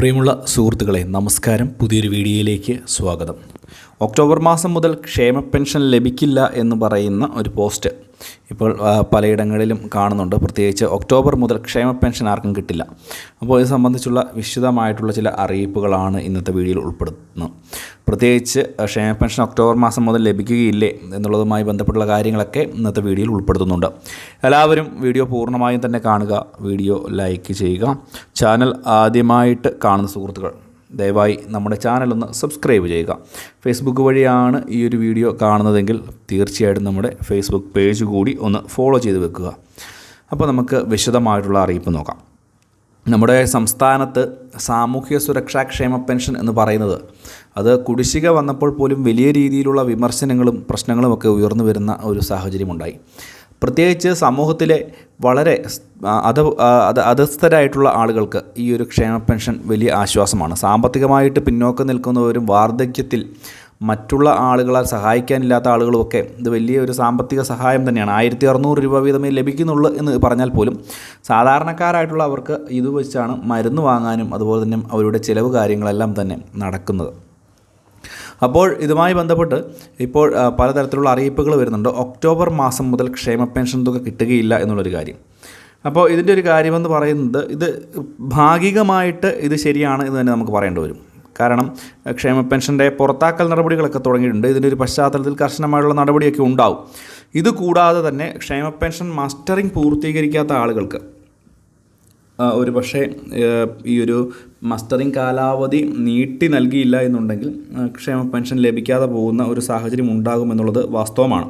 പ്രിയമുള്ള സുഹൃത്തുക്കളെ നമസ്കാരം. പുതിയൊരു വീഡിയോയിലേക്ക് സ്വാഗതം. ഒക്ടോബർ മാസം മുതൽ ക്ഷേമ പെൻഷൻ ലഭിക്കില്ല എന്ന് പറയുന്ന ഒരു പോസ്റ്റ് ഇപ്പോൾ പലയിടങ്ങളിലും കാണുന്നുണ്ട്. പ്രത്യേകിച്ച് ഒക്ടോബർ മുതൽ ക്ഷേമ പെൻഷൻ ആർക്കും കിട്ടില്ല. അപ്പോൾ ഇത് സംബന്ധിച്ചുള്ള വിശദമായിട്ടുള്ള ചില അറിയിപ്പുകളാണ് ഇന്നത്തെ വീഡിയോയിൽ ഉൾപ്പെടുത്തുന്നത്. പ്രത്യേകിച്ച് ക്ഷേമ പെൻഷൻ ഒക്ടോബർ മാസം മുതൽ ലഭിക്കുകയില്ലേ എന്നുള്ളതുമായി ബന്ധപ്പെട്ടുള്ള കാര്യങ്ങളൊക്കെ ഇന്നത്തെ വീഡിയോയിൽ ഉൾപ്പെടുത്തുന്നുണ്ട്. എല്ലാവരും വീഡിയോ പൂർണമായും തന്നെ കാണുക. വീഡിയോ ലൈക്ക് ചെയ്യുക. ചാനൽ ആദ്യമായിട്ട് കാണുന്ന സുഹൃത്തുക്കൾ ദയവായി നമ്മുടെ ചാനൽ ഒന്ന് സബ്സ്ക്രൈബ് ചെയ്യുക. ഫേസ്ബുക്ക് വഴിയാണ് ഈ ഒരു വീഡിയോ കാണുന്നതെങ്കിൽ തീർച്ചയായിട്ടും നമ്മുടെ ഫേസ്ബുക്ക് പേജ് കൂടി ഒന്ന് ഫോളോ ചെയ്ത് വെക്കുക. അപ്പോൾ നമുക്ക് വിശദമായിട്ടുള്ള അറിയിപ്പ് നോക്കാം. നമ്മുടെ സംസ്ഥാനത്ത് സാമൂഹ്യ സുരക്ഷാ ക്ഷേമ പെൻഷൻ എന്ന് പറയുന്നത് അത് കുടിശ്ശിക വന്നപ്പോൾ പോലും വലിയ രീതിയിലുള്ള വിമർശനങ്ങളും പ്രശ്നങ്ങളും ഒക്കെ ഉയർന്നു വരുന്ന ഒരു സാഹചര്യമുണ്ടായി. പ്രത്യേകിച്ച് സമൂഹത്തിലെ വളരെ അധ അധസ്ഥരായിട്ടുള്ള ആളുകൾക്ക് ഈ ഒരു ക്ഷേമ പെൻഷൻ വലിയ ആശ്വാസമാണ്. സാമ്പത്തികമായിട്ട് പിന്നോക്കം നിൽക്കുന്നവരും വാർദ്ധക്യത്തിൽ മറ്റുള്ള ആളുകളെ സഹായിക്കാനില്ലാത്ത ആളുകളുമൊക്കെ ഇത് വലിയ ഒരു സാമ്പത്തിക സഹായം തന്നെയാണ്. ആയിരത്തി അറുന്നൂറ് രൂപ വീതമേ ലഭിക്കുന്നുള്ളൂ എന്ന് പറഞ്ഞാൽ പോലും സാധാരണക്കാരായിട്ടുള്ള അവർക്ക് ഇത് വെച്ചാണ് മരുന്ന് വാങ്ങാനും അതുപോലെ തന്നെ അവരുടെ ചിലവ് കാര്യങ്ങളെല്ലാം തന്നെ നടക്കുന്നത്. അപ്പോൾ ഇതുമായി ബന്ധപ്പെട്ട് ഇപ്പോൾ പലതരത്തിലുള്ള അറിയിപ്പുകൾ വരുന്നുണ്ട്. ഒക്ടോബർ മാസം മുതൽ ക്ഷേമ പെൻഷൻ തുക കിട്ടുകയില്ല എന്നുള്ളൊരു കാര്യം. അപ്പോൾ ഇതിന്റെ ഒരു കാര്യമെന്ന് പറയുന്നത് ഇത് ഭാഗികമായിട്ട് ഇത് ശരിയാണ് എന്ന് തന്നെ നമുക്ക് പറയേണ്ടി വരും. കാരണം ക്ഷേമ പെൻഷന്റെ പുറത്താക്കൽ നടപടികളൊക്കെ തുടങ്ങിയിട്ടുണ്ട്. ഇതിന്റെ ഒരു പശ്ചാത്തലത്തിൽ കർശനമായിട്ടുള്ള നടപടിയൊക്കെ ഉണ്ടാവും. ഇത് കൂടാതെ തന്നെ ക്ഷേമ പെൻഷൻ മാസ്റ്ററിംഗ് പൂർത്തീകരിക്കാത്ത ആളുകൾക്ക് ഒരു പക്ഷേ ഈ ഒരു മസ്റ്ററിംഗ് കാലാവധി നീട്ടി നൽകിയില്ല എന്നുണ്ടെങ്കിൽ ക്ഷേമ പെൻഷൻ ലഭിക്കാതെ പോകുന്ന ഒരു സാഹചര്യം ഉണ്ടാകുമെന്നുള്ളത് വാസ്തവമാണ്.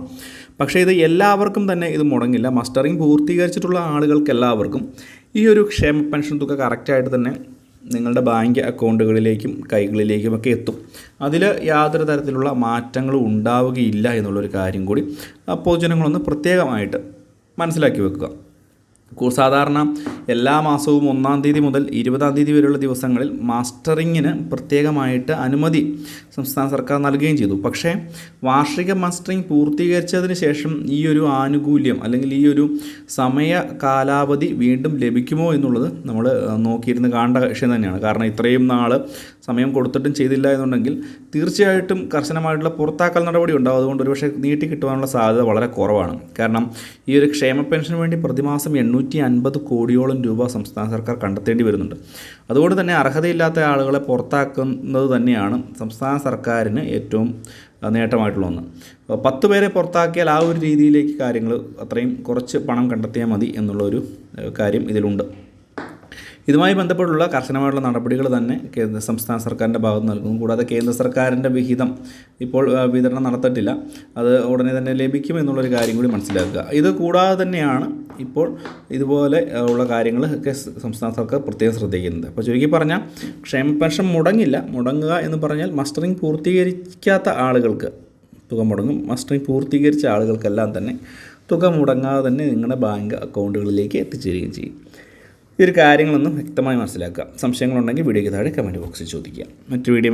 പക്ഷേ ഇത് എല്ലാവർക്കും തന്നെ ഇത് മുടങ്ങില്ല. മസ്റ്ററിംഗ് പൂർത്തീകരിച്ചിട്ടുള്ള ആളുകൾക്ക് എല്ലാവർക്കും ഈ ഒരു ക്ഷേമ പെൻഷൻ തുക കറക്റ്റായിട്ട് തന്നെ നിങ്ങളുടെ ബാങ്ക് അക്കൗണ്ടുകളിലേക്കും കൈകളിലേക്കും ഒക്കെ എത്തും. അതിൽ യാതൊരു തരത്തിലുള്ള മാറ്റങ്ങളും ഉണ്ടാവുകയില്ല എന്നുള്ളൊരു കാര്യം കൂടി പൊതുജനങ്ങളൊന്ന് പ്രത്യേകമായിട്ട് മനസ്സിലാക്കി വെക്കുക. സാധാരണ എല്ലാ മാസവും ഒന്നാം തീയതി മുതൽ ഇരുപതാം തീയതി വരെയുള്ള ദിവസങ്ങളിൽ മാസ്റ്ററിങ്ങിന് പ്രത്യേകമായിട്ട് അനുമതി സംസ്ഥാന സർക്കാർ നൽകുകയും ചെയ്തു. പക്ഷേ വാർഷിക മാസ്റ്ററിങ് പൂർത്തീകരിച്ചതിന് ശേഷം ഈ ഒരു ആനുകൂല്യം അല്ലെങ്കിൽ ഈ ഒരു സമയ കാലാവധി വീണ്ടും ലഭിക്കുമോ എന്നുള്ളത് നമ്മൾ നോക്കിയിരുന്ന് കാണേണ്ട വിഷയം തന്നെയാണ്. കാരണം ഇത്രയും നാൾ സമയം കൊടുത്തിട്ടും ചെയ്തില്ല എന്നുണ്ടെങ്കിൽ തീർച്ചയായിട്ടും കർശനമായിട്ടുള്ള പുറത്താക്കൽ നടപടി ഉണ്ടാവും. അതുകൊണ്ട് ഒരുപക്ഷെ നീട്ടി കിട്ടുവാനുള്ള സാധ്യത വളരെ കുറവാണ്. കാരണം ഈ ഒരു ക്ഷേമ പെൻഷന് വേണ്ടി പ്രതിമാസം എണ്ണൂറ്റി അൻപത് കോടിയോളം രൂപ സംസ്ഥാന സർക്കാർ കണ്ടെത്തേണ്ടി വരുന്നുണ്ട്. അതുകൊണ്ട് തന്നെ അർഹതയില്ലാത്ത ആളുകളെ പുറത്താക്കുന്നത് തന്നെയാണ് സംസ്ഥാന സർക്കാരിന് ഏറ്റവും നേട്ടമായിട്ടുള്ള ഒന്ന്. പത്ത് പേരെ പുറത്താക്കിയാൽ ആ ഒരു രീതിയിലേക്ക് കാര്യങ്ങൾ അത്രയും കുറച്ച് പണം കണ്ടെത്തിയാൽ മതി എന്നുള്ളൊരു കാര്യം ഇതിലുണ്ട്. ഇതുമായി ബന്ധപ്പെട്ടുള്ള കർശനമായിട്ടുള്ള നടപടികൾ തന്നെ കേന്ദ്ര സംസ്ഥാന സർക്കാരിന്റെ ഭാഗത്ത് നൽകും. കൂടാതെ കേന്ദ്ര സർക്കാരിന്റെ വിഹിതം ഇപ്പോൾ വിതരണം നടത്തിയിട്ടില്ല അത് ഉടനെ തന്നെ ലഭിക്കും എന്നുള്ളൊരു കാര്യം കൂടി മനസ്സിലാക്കുക. ഇത് കൂടാതെ തന്നെയാണ് ഇപ്പോൾ ഇതുപോലെ ഉള്ള കാര്യങ്ങൾ ഒക്കെ സംസ്ഥാന സർക്കാർ പ്രത്യേകം ശ്രദ്ധിക്കുന്നത്. അപ്പോൾ ചുരുക്കി പറഞ്ഞാൽ ക്ഷേമ പെൻഷൻ മുടങ്ങില്ല. മുടങ്ങുക എന്ന് പറഞ്ഞാൽ മസ്റ്ററിങ് പൂർത്തീകരിക്കാത്ത ആളുകൾക്ക് തുക മുടങ്ങും. മസ്റ്ററിങ് പൂർത്തീകരിച്ച ആളുകൾക്കെല്ലാം തന്നെ തുക മുടങ്ങാതെ തന്നെ നിങ്ങളുടെ ബാങ്ക് അക്കൗണ്ടുകളിലേക്ക് എത്തിച്ചേരുകയും ചെയ്യും. ഈ ഒരു കാര്യങ്ങളൊന്നും വ്യക്തമായി മനസ്സിലാക്കുക. സംശയങ്ങളുണ്ടെങ്കിൽ വീഡിയോയ്ക്ക് താഴെ കമന്റ് ബോക്സിൽ ചോദിക്കുക. മറ്റു വീഡിയോ